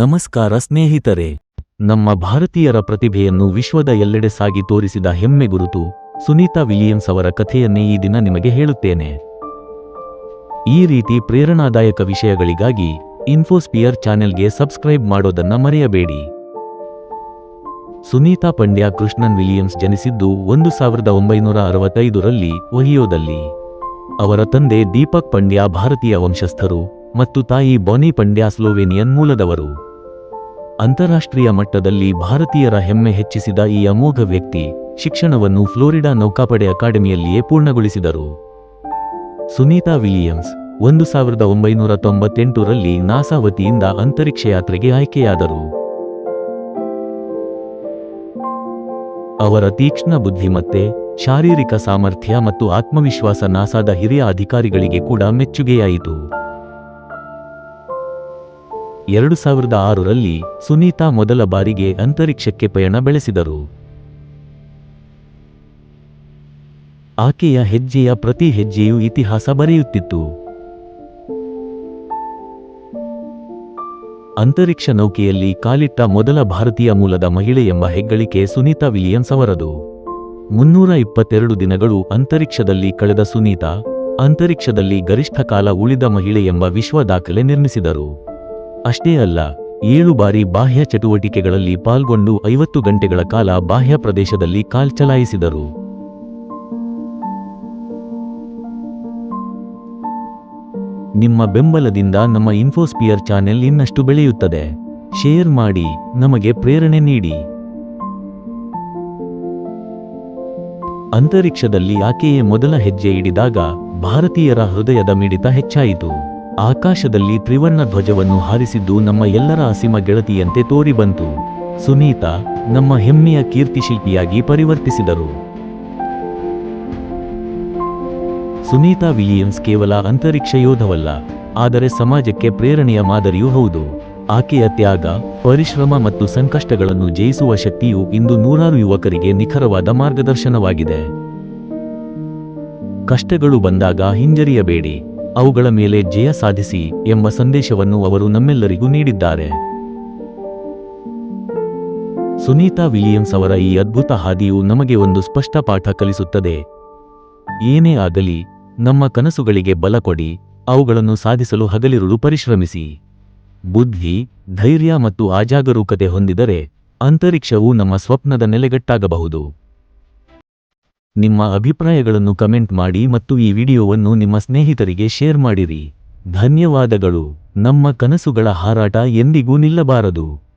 ನಮಸ್ಕಾರ ಸ್ನೇಹಿತರೆ. ನಮ್ಮ ಭಾರತೀಯರ ಪ್ರತಿಭೆಯನ್ನು ವಿಶ್ವದ ಎಲ್ಲೆಡೆ ಸಾಗಿ ತೋರಿಸಿದ ಹೆಮ್ಮೆ ಗುರುತು ಸುನೀತಾ ವಿಲಿಯಮ್ಸ್ ಅವರ ಕಥೆಯನ್ನೇ ಈ ದಿನ ನಿಮಗೆ ಹೇಳುತ್ತೇನೆ. ಈ ರೀತಿ ಪ್ರೇರಣಾದಾಯಕ ವಿಷಯಗಳಿಗಾಗಿ ಇನ್ಫೋಸ್ಪಿಯರ್ ಚಾನೆಲ್ಗೆ ಸಬ್ಸ್ಕ್ರೈಬ್ ಮಾಡೋದನ್ನ ಮರೆಯಬೇಡಿ. ಸುನೀತಾ ಪಂಡ್ಯ ಕೃಷ್ಣನ್ ವಿಲಿಯಮ್ಸ್ ಜನಿಸಿದ್ದು ಒಂದು ಸಾವಿರದ ಒಂಬೈನೂರ ಅರವತ್ತೈದರಲ್ಲಿ ಒಹಿಯೋದಲ್ಲಿ. ಅವರ ತಂದೆ ದೀಪಕ್ ಪಂಡ್ಯ ಭಾರತೀಯ ವಂಶಸ್ಥರು ಮತ್ತು ತಾಯಿ ಬಾನಿ ಪಂಡ್ಯ ಸ್ಲೋವೇನಿಯನ್ ಮೂಲದವರು. ಅಂತಾರಾಷ್ಟ್ರೀಯ ಮಟ್ಟದಲ್ಲಿ ಭಾರತೀಯರ ಹೆಮ್ಮೆ ಹೆಚ್ಚಿಸಿದ ಈ ಅಮೋಘ ವ್ಯಕ್ತಿ ಶಿಕ್ಷಣವನ್ನು ಫ್ಲೋರಿಡಾ ನೌಕಾಪಡೆ ಅಕಾಡೆಮಿಯಲ್ಲಿಯೇ ಪೂರ್ಣಗೊಳಿಸಿದರು. ಸುನೀತಾ ವಿಲಿಯಮ್ಸ್ ಒಂದು ಸಾವಿರದ ಒಂಬೈನೂರ ತೊಂಬತ್ತೆಂಟರಲ್ಲಿ ನಾಸಾ ವತಿಯಿಂದ ಅಂತರಿಕ್ಷ ಯಾತ್ರೆಗೆ ಆಯ್ಕೆಯಾದರು. ಅವರ ತೀಕ್ಷ್ಣ ಬುದ್ಧಿಮತ್ತೆ, ಶಾರೀರಿಕ ಸಾಮರ್ಥ್ಯ ಮತ್ತು ಆತ್ಮವಿಶ್ವಾಸ ನಾಸಾದ ಹಿರಿಯ ಅಧಿಕಾರಿಗಳಿಗೆ ಕೂಡ ಮೆಚ್ಚುಗೆಯಾಯಿತು. ಎರಡು ಸಾವಿರದ ಆರರಲ್ಲಿ ಸುನೀತಾ ಮೊದಲ ಬಾರಿಗೆ ಅಂತರಿಕ್ಷಕ್ಕೆ ಪಯಣ ಬೆಳೆಸಿದರು. ಆಕೆಯ ಹೆಜ್ಜೆಯ ಪ್ರತಿ ಹೆಜ್ಜೆಯೂ ಇತಿಹಾಸ ಬರೆಯುತ್ತಿತ್ತು. ಅಂತರಿಕ್ಷ ನೌಕೆಯಲ್ಲಿ ಕಾಲಿಟ್ಟ ಮೊದಲ ಭಾರತೀಯ ಮೂಲದ ಮಹಿಳೆ ಎಂಬ ಹೆಗ್ಗಳಿಕೆ ಸುನೀತಾ ವಿಲಿಯಮ್ಸ್ ಅವರದು. ಮುನ್ನೂರ ಇಪ್ಪತ್ತೆರಡು ದಿನಗಳು ಅಂತರಿಕ್ಷದಲ್ಲಿ ಕಳೆದ ಸುನೀತಾ, ಅಂತರಿಕ್ಷದಲ್ಲಿ ಗರಿಷ್ಠ ಕಾಲ ಉಳಿದ ಮಹಿಳೆ ಎಂಬ ವಿಶ್ವ ದಾಖಲೆ ನಿರ್ಮಿಸಿದರು. ಅಷ್ಟೇ ಅಲ್ಲ, ಏಳು ಬಾರಿ ಬಾಹ್ಯ ಚಟುವಟಿಕೆಗಳಲ್ಲಿ ಪಾಲ್ಗೊಂಡು ಐವತ್ತು ಗಂಟೆಗಳ ಕಾಲ ಬಾಹ್ಯ ಪ್ರದೇಶದಲ್ಲಿ ಕಾಲ್ ಚಲಾಯಿಸಿದರು. ನಿಮ್ಮ ಬೆಂಬಲದಿಂದ ನಮ್ಮ ಇನ್ಫೋಸ್ಪಿಯರ್ ಚಾನೆಲ್ ಇನ್ನಷ್ಟು ಬೆಳೆಯುತ್ತದೆ. ಶೇರ್ ಮಾಡಿ, ನಮಗೆ ಪ್ರೇರಣೆ ನೀಡಿ. ಅಂತರಿಕ್ಷದಲ್ಲಿ ಆಕೆಯೇ ಮೊದಲ ಹೆಜ್ಜೆ ಇಡಿದಾಗ ಭಾರತೀಯರ ಹೃದಯದ ಮಿಡಿತ ಹೆಚ್ಚಾಯಿತು. ಆಕಾಶದಲ್ಲಿ ತ್ರಿವರ್ಣ ಧ್ವಜವನ್ನು ಹಾರಿಸಿದ್ದು ನಮ್ಮ ಎಲ್ಲರ ಅಸೀಮ ಗೆಳತಿಯಂತೆ ತೋರಿಬಂತು ಸುನೀತಾ ನಮ್ಮ ಹೆಮ್ಮೆಯ ಕೀರ್ತಿಶಿಲ್ಪಿಯಾಗಿ ಪರಿವರ್ತಿಸಿದರು. ಸುನೀತಾ ವಿಲಿಯಮ್ಸ್ ಕೇವಲ ಅಂತರಿಕ್ಷ ಯೋಧವಲ್ಲ, ಆದರೆ ಸಮಾಜಕ್ಕೆ ಪ್ರೇರಣೆಯ ಮಾದರಿಯೂ ಹೌದು. ಆಕೆಯ ತ್ಯಾಗ, ಪರಿಶ್ರಮ ಮತ್ತು ಸಂಕಷ್ಟಗಳನ್ನು ಜಯಿಸುವ ಶಕ್ತಿಯು ಇಂದು ನೂರಾರು ಯುವಕರಿಗೆ ನಿಖರವಾದ ಮಾರ್ಗದರ್ಶನವಾಗಿದೆ. ಕಷ್ಟಗಳು ಬಂದಾಗ ಹಿಂಜರಿಯಬೇಡಿ. ಅವುಗಳ ಮೇಲೆ ಜಯ ಸಾಧಿಸಿ ಎಂಬ ಸಂದೇಶವನ್ನು ಅವರು ನಮ್ಮೆಲ್ಲರಿಗೂ ನೀಡಿದ್ದಾರೆ. ಸುನೀತಾ ವಿಲಿಯಮ್ಸ್ ಅವರ ಈ ಅದ್ಭುತ ಹಾದಿಯು ನಮಗೆ ಒಂದು ಸ್ಪಷ್ಟ ಪಾಠ ಕಲಿಸುತ್ತದೆ. ಏನೇ ಆಗಲಿ, ನಮ್ಮ ಕನಸುಗಳಿಗೆ ಬಲ ಕೊಡಿ, ಅವುಗಳನ್ನು ಸಾಧಿಸಲು ಹಗಲಿರುಳು ಪರಿಶ್ರಮಿಸಿ. ಬುದ್ಧಿ, ಧೈರ್ಯ ಮತ್ತು ಅಜಾಗರೂಕತೆ ಹೊಂದಿದರೆ, ಅಂತರಿಕ್ಷವು ನಮ್ಮ ಸ್ವಪ್ನದ ನೆಲೆಗಟ್ಟಾಗಬಹುದು. ನಿಮ್ಮ ಅಭಿಪ್ರಾಯಗಳನ್ನು ಕಮೆಂಟ್ ಮಾಡಿ ಮತ್ತು ಈ ವಿಡಿಯೋವನ್ನು ನಿಮ್ಮ ಸ್ನೇಹಿತರಿಗೆ ಶೇರ್ ಮಾಡಿರಿ. ಧನ್ಯವಾದಗಳು. ನಮ್ಮ ಕನಸುಗಳ ಹಾರಾಟ ಎಂದಿಗೂ ನಿಲ್ಲಬಾರದು.